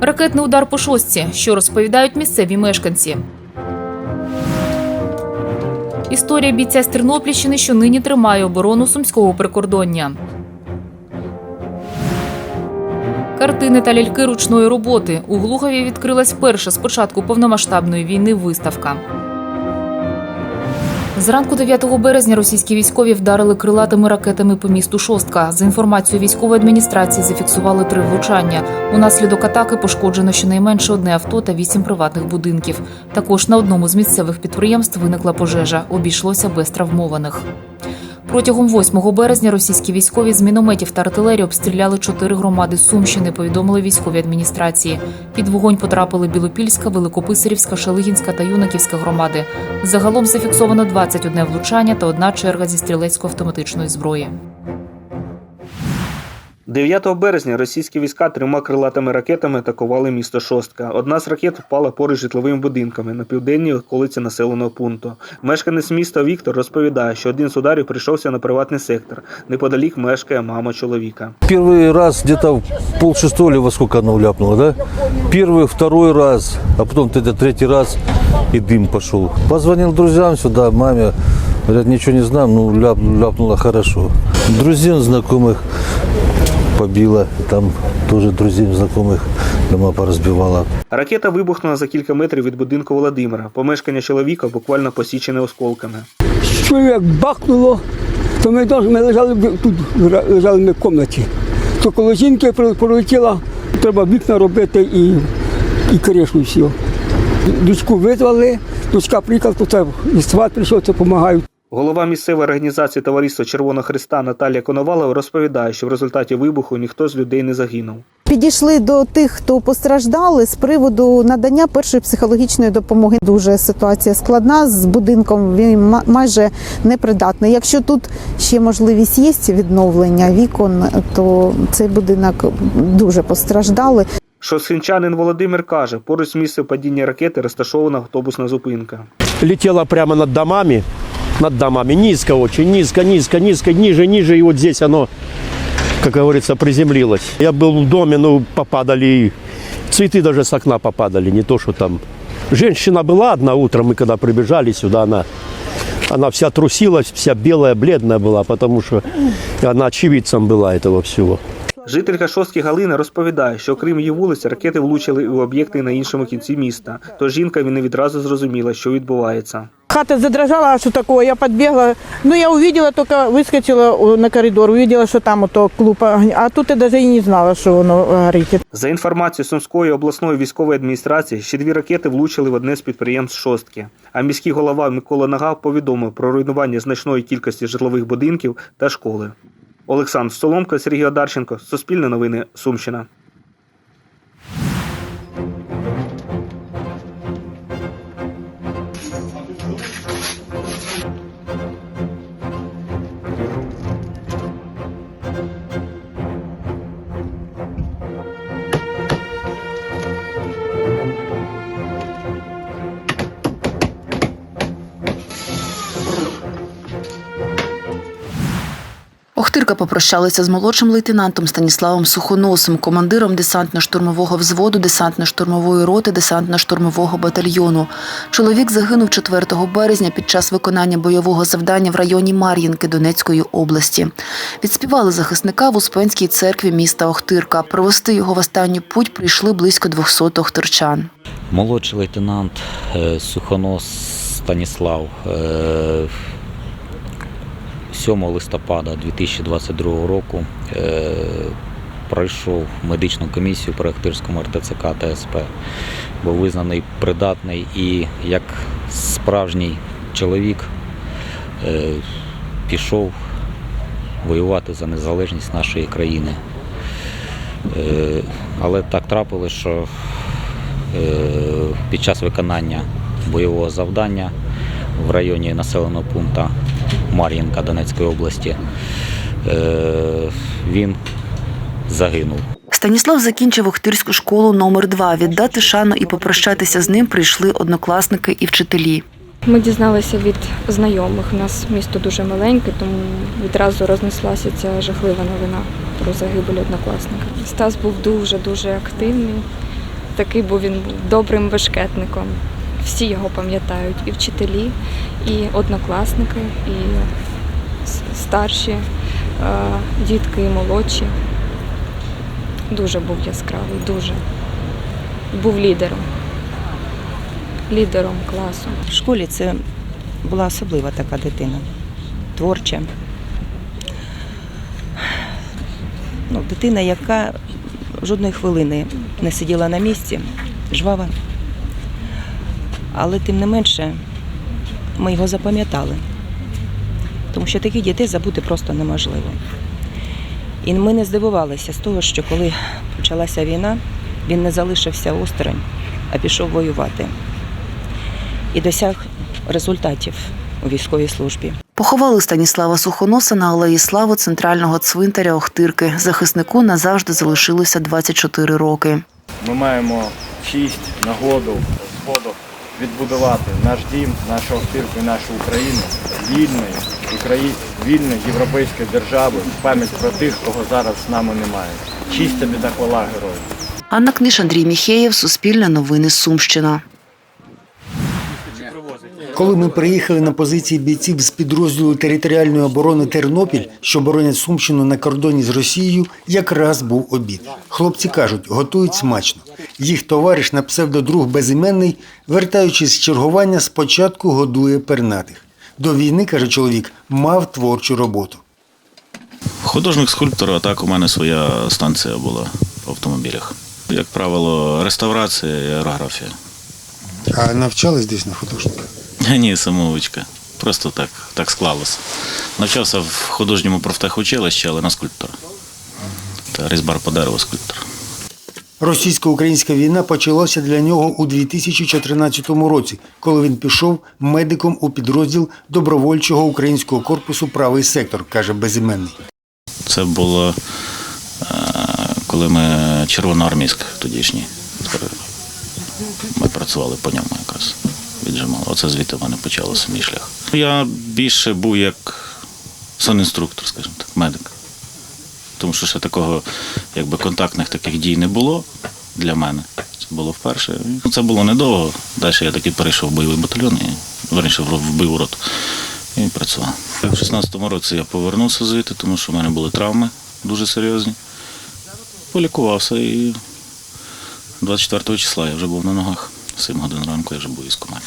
Ракетний удар по шостці, що розповідають місцеві мешканці. Історія бійця з Тернопільщини, що нині тримає оборону сумського прикордоння. Картини та ляльки ручної роботи. У Глухові відкрилась перша з початку повномасштабної війни виставка. Зранку 9 березня російські військові вдарили крилатими ракетами по місту Шостка. За інформацією військової адміністрації, зафіксували три влучання. Унаслідок атаки пошкоджено щонайменше одне авто та вісім приватних будинків. Також на одному з місцевих підприємств виникла пожежа. Обійшлося без травмованих. Протягом 8 березня російські військові з мінометів та артилерії обстріляли чотири громади Сумщини. Повідомили військові адміністрації. Під вогонь потрапили Білопільська, Великописарівська, Шелигінська та Юнаківська громади. Загалом зафіксовано 21 влучання та одна черга зі стрілецької автоматичної зброї. 9 березня російські війська трьома крилатими ракетами атакували місто Шостка. Одна з ракет впала поруч з житловими будинками на південній околиці населеного пункту. Мешканець міста Віктор розповідає, що один з ударів прийшовся на приватний сектор. Неподалік мешкає мама чоловіка. Первый раз где-то в пол шестого или во сколько оно ляпнуло, да? Первый, второй раз, а потом это третий раз и дым пошел. Позвонил друзьям сюда, маме, говорят, ничего не знаем, ну ляп, ляпнуло хорошо. Друзей знакомых побила, там тоже друзей знакомых дома поразбивала. Ракета вибухнула за кілька метрів від будинку Володимира. Помешкання чоловіка буквально посічене осколками. Що як бахнуло, то ми, теж- ми лежали тут, лежали ми в кімнаті. То коли жінки прилетіла, треба вікна робити і, і кришу все. Дочку визвали, дочка приїхала, то це і сват прийшов, це допомагають. Голова місцевої організації Товариства Червоного Христа Наталія Коновалова розповідає, що в результаті вибуху ніхто з людей не загинув. Підійшли до тих, хто постраждали з приводу надання першої психологічної допомоги. Дуже ситуація складна з будинком. Він ма- майже непридатний. Якщо тут ще можливість є відновлення вікон, то цей будинок дуже постраждали. Шосхинчанин Володимир каже, поруч з місцем падіння ракети розташована автобусна зупинка. летела прямо над домами, над домами, низко очень, низко, низко, низко, ниже, ниже, и вот здесь оно, как говорится, приземлилось. Я был в доме, ну, попадали, и цветы даже с окна попадали, не то, что там. Женщина была одна утром, мы когда прибежали сюда, она, она вся трусилась, вся белая, бледная была, потому что она очевидцем была этого всего. Жителька Шостки Галина розповідає, що окрім її вулиці, ракети влучили у об'єкти на іншому кінці міста. Тож жінка не відразу зрозуміла, що відбувається. Хата задрожала, а что такое? Я подбегла. Ну, я увидела, только выскочила на коридор, увидела, что там ото клуб. А тут я даже и не знала, что воно горит. За інформацією Сумської обласної військової адміністрації, ще дві ракети влучили в одне з підприємств Шостки. А міський голова Микола Нагав повідомив про руйнування значної кількості житлових будинків та школи. Олександр Соломко, Сергій Одарченко, Суспільне новини, Сумщина. Охтирка попрощалася з молодшим лейтенантом Станіславом Сухоносом, командиром десантно-штурмового взводу десантно-штурмової роти десантно-штурмового батальйону. Чоловік загинув 4 березня під час виконання бойового завдання в районі Мар'їнки Донецької області. Відспівали захисника в Успенській церкві міста Охтирка. Провести його в останню путь прийшли близько 200 охтирчан. Молодший лейтенант е, Сухонос Станіслав е, 7 листопада 2022 року е, пройшов медичну комісію при Охтирському РТЦК та СП. Був визнаний придатний і як справжній чоловік е, пішов воювати за незалежність нашої країни. Е, Але так трапилось, що під час виконання бойового завдання в районі населеного пункту Мар'їнка Донецької області е, він загинув. Станіслав закінчив Охтирську школу номер 2 Віддати шану і попрощатися з ним прийшли однокласники і вчителі. Ми дізналися від знайомих. У нас місто дуже маленьке, тому відразу рознеслася ця жахлива новина про загибель однокласника. Стас був дуже дуже активний, такий був він добрим бешкетником. Всі його пам'ятають, і вчителі, і однокласники, і старші е, дітки, і молодші. Дуже був яскравий, дуже. Був лідером. Лідером класу. В школі це була особлива така дитина, творча. Ну, дитина, яка жодної хвилини не сиділа на місці, жвава. Але тим не менше ми його запам'ятали, тому що таких дітей забути просто неможливо. І ми не здивувалися з того, що коли почалася війна, він не залишився осторонь, а пішов воювати і досяг результатів у військовій службі. Поховали Станіслава Сухоноса на алеї Слави центрального цвинтаря Охтирки. Захиснику назавжди залишилося 24 роки. Ми маємо честь, нагоду, відбудувати наш дім, нашу Охтирку і нашу Україну вільною, Украї... вільною європейською державою, в пам'ять про тих, кого зараз з нами немає. Чисть тобі та хвала героїв. Анна Книж, Андрій Міхеєв, Суспільне новини Сумщина. Коли ми приїхали на позиції бійців з підрозділу територіальної оборони Тернопіль, що боронять Сумщину на кордоні з Росією, якраз був обід. Хлопці кажуть, готують смачно. Їх товариш на псевдодруг безіменний, вертаючись з чергування, спочатку годує пернатих. До війни, каже чоловік, мав творчу роботу. Художник скульптор, а так у мене своя станція була в автомобілях. Як правило, реставрація і аерографія. А навчались десь на художника? Ні, самоучка. Просто так, так склалося. Навчався в художньому профтехучилищі, але на скульптора. Та різьбар по дереву скульптор. Російсько-українська війна почалася для нього у 2014 році, коли він пішов медиком у підрозділ добровольчого українського корпусу Правий сектор, каже безіменний. Це було е, коли ми червоноармійськ тодішній. Ми працювали по ньому якраз. Віджимали. Оце звідти в мене почалося мій шлях. Я більше був як санінструктор, скажімо так, медик. Тому що ще такого, якби контактних таких дій не було для мене. Це було вперше. Ну, Це було недовго. Далі я таки перейшов в бойовий батальйон і верніше в бойову роту. І працював. У 16-му році я повернувся звідти, тому що в мене були травми дуже серйозні. Полікувався і 24 числа я вже був на ногах. В 7 годин ранку я вже був в військкоматі.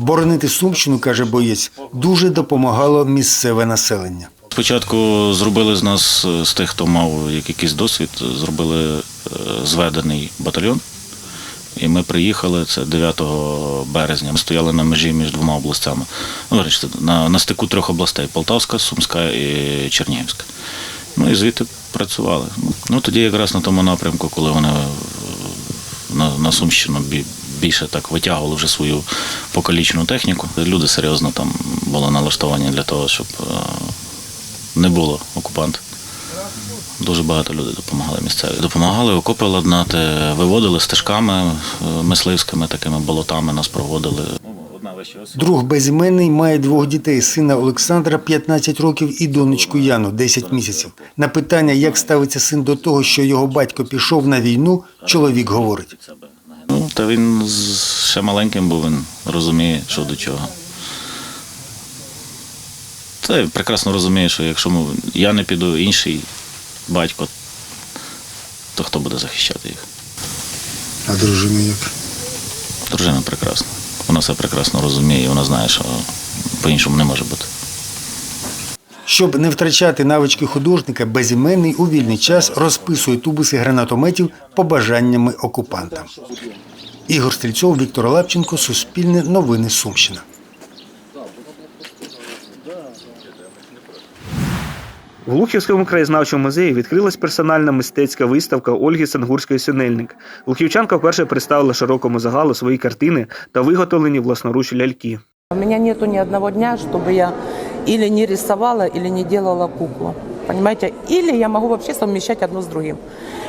Боронити Сумщину, каже боєць, дуже допомагало місцеве населення. Спочатку зробили з нас, е, з тих, хто мав якийсь досвід, зробили е, зведений батальйон. І ми приїхали, це 9 березня. Ми стояли на межі між двома областями. Ну, на, на стику трьох областей Полтавська, Сумська і Чернігівська. Ну і звідти працювали. Ну тоді якраз на тому напрямку, коли вони е, на, на Сумщину більше так витягували вже свою покалічену техніку. Люди серйозно там були налаштовані для того, щоб е, не було окупантів. Дуже багато людей допомагали місцеві. Допомагали окопи ладнати, виводили стежками е, мисливськими такими болотами, нас проводили. Друг безіменний має двох дітей: сина Олександра 15 років і донечку Яну 10 місяців. На питання, як ставиться син до того, що його батько пішов на війну, чоловік говорить. Ну, та він ще маленьким був, він розуміє, що до чого. Та прекрасно розуміє, що якщо я не піду, інший батько, то хто буде захищати їх? А дружина як? Дружина прекрасна. Вона все прекрасно розуміє, і вона знає, що по-іншому не може бути. Щоб не втрачати навички художника, безіменний у вільний час розписує тубуси гранатометів побажаннями окупантам. Ігор Стрільцов, Віктор Лапченко, Суспільне, Новини Сумщина. В Лухівському краєзнавчому музеї відкрилась персональна мистецька виставка Ольги Сангурської Синельник. Лухівчанка вперше представила широкому загалу свої картини та виготовлені власноруч ляльки. У меня нету ни одного дня, чтобы я или не рисовала, или не делала куклу. Понимаете? Или я могу вообще совмещать одно с другим.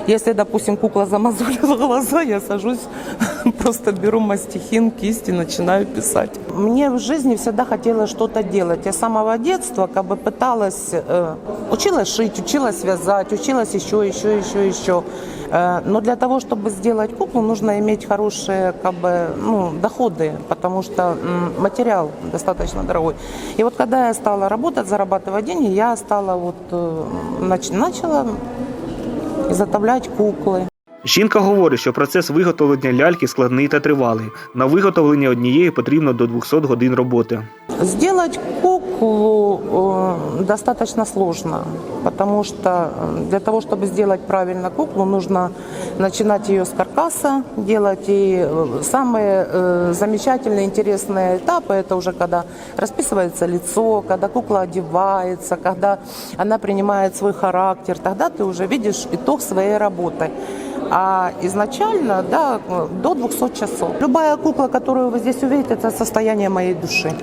Если, допустим, кукла замазолила глаза, я сажусь, просто беру мастихин, кисть и начинаю писать. Мне в жизни всегда хотелось что-то делать. Я с самого детства как бы пыталась, э, училась шить, училась вязать, училась еще, еще, еще, еще. Э, Но для того, чтобы сделать куклу, нужно иметь хорошие как бы, ну, доходы, потому что м, материал достаточно дорогой. И вот когда я стала работать, зарабатывать деньги, я стала вот, э, нач- начала изготовлять куклы. Жінка говорить, що процес виготовлення ляльки складний та тривалий. На виготовлення однієї потрібно до 200 годин роботи. Сделать куклу э, достаточно сложно, потому что э, для того, чтобы сделать правильно куклу, нужно начинать ее с каркаса, делать и э, самые замечательные, интересные этапы, это уже когда расписывается лицо, когда кукла одевается, когда она принимает свой характер, тогда ты уже видишь итог своей работы. А изначально, да, до 200 часов. Любая кукла, которую вы здесь увидите, это состояние моей души.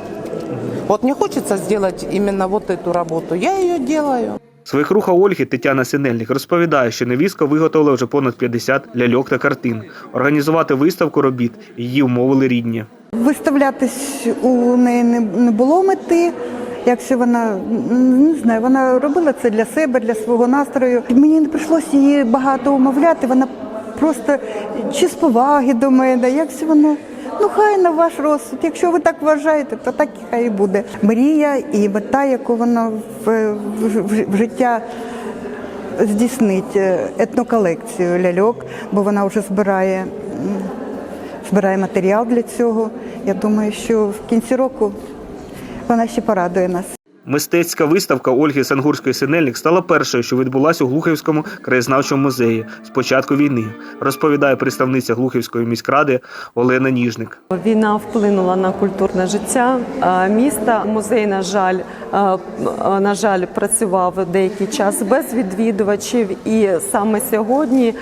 Вот мне хочется сделать именно вот эту работу, я ее делаю. Свекруха Ольги Тетяна Синельник розповідає, що невістка виготовила вже понад 50 ляльок та картин. Організувати виставку робіт її умовили рідні. Виставлятись у неї не, не було мети. Якщо вона не знаю, вона робила це для себе, для свого настрою. Мені не прийшлося її багато умовляти. Вона просто чи з поваги до мене, якщо вона. Ну, хай на ваш розсуд. Якщо ви так вважаєте, то так і хай буде. Мрія і мета, яку вона в, в, в життя здійснить е, етноколекцію ляльок, бо вона вже збирає, збирає матеріал для цього. Я думаю, що в кінці року вона ще порадує нас. Мистецька виставка Ольги Сангурської Синельник стала першою, що відбулася у Глухівському краєзнавчому музеї з початку війни, розповідає представниця Глухівської міськради Олена Ніжник. Війна вплинула на культурне життя міста. Музей, на жаль, на жаль, працював деякий час без відвідувачів, і саме сьогодні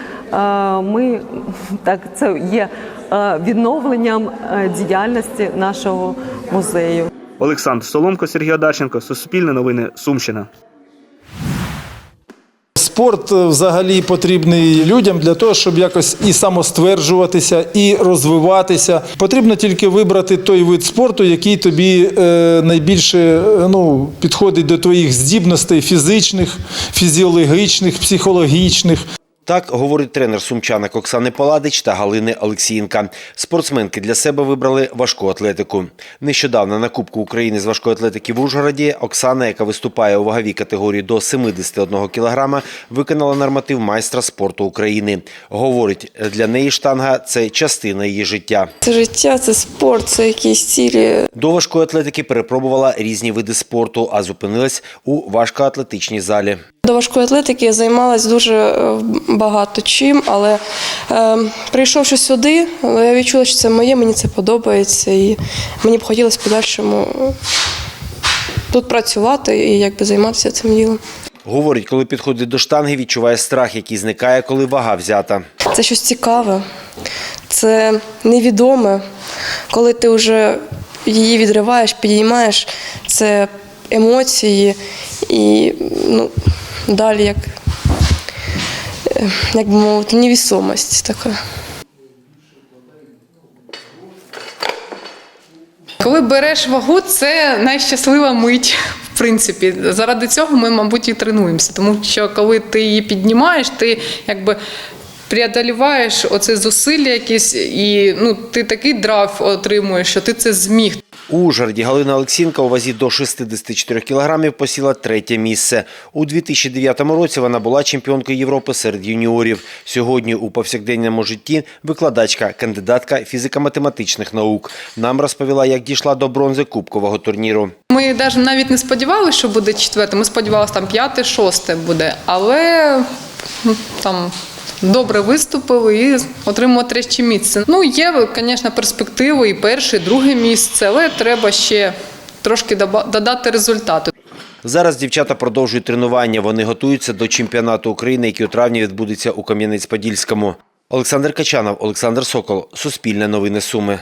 ми так це є відновленням діяльності нашого музею. Олександр Соломко, Сергій Одарченко, Суспільне новини, Сумщина. Спорт е, взагалі потрібний людям для того, щоб якось і самостверджуватися, і розвиватися. Потрібно тільки вибрати той вид спорту, який тобі е, найбільше е, ну, підходить до твоїх здібностей фізичних, фізіологічних, психологічних. Так говорить тренер сумчанок Оксани Паладич та Галини Олексієнка. Спортсменки для себе вибрали важку атлетику. Нещодавно на Кубку України з важкої атлетики в Ужгороді Оксана, яка виступає у ваговій категорії до 71 кг, виконала норматив майстра спорту України. Говорить, для неї штанга це частина її життя. Це життя, це спорт, це якісь цілі. До важкої атлетики перепробувала різні види спорту, а зупинилась у важкоатлетичній залі. До важкої атлетики я займалась дуже е, багато чим, але е, прийшовши сюди, я відчула, що це моє, мені це подобається, і мені б хотілося в подальшому тут працювати і якби займатися цим ділом. Говорить, коли підходить до штанги, відчуває страх, який зникає, коли вага взята. Це щось цікаве, це невідоме. Коли ти вже її відриваєш, підіймаєш, це емоції і ну, далі як, е, як би мовити, невісомість така. Коли береш вагу, це найщаслива мить. В принципі, заради цього ми, мабуть, і тренуємося. Тому що коли ти її піднімаєш, ти якби преодоліваєш оце зусилля якісь, і ну, ти такий драйв отримуєш, що ти це зміг. У Ужгороді Галина Олексінка у вазі до 64 кілограмів посіла третє місце. У 2009 році вона була чемпіонкою Європи серед юніорів. Сьогодні у повсякденному житті викладачка, кандидатка фізико-математичних наук. Нам розповіла, як дійшла до бронзи кубкового турніру. Ми навіть навіть не сподівалися, що буде четверте. Ми сподівалися, там п'яте, шосте буде. Але там добре виступили і отримали третє місце. Ну, є, звісно, перспективи і перше, і друге місце, але треба ще трошки додати результату. Зараз дівчата продовжують тренування. Вони готуються до чемпіонату України, який у травні відбудеться у Кам'янець-Подільському. Олександр Качанов, Олександр Сокол, Суспільне новини Суми.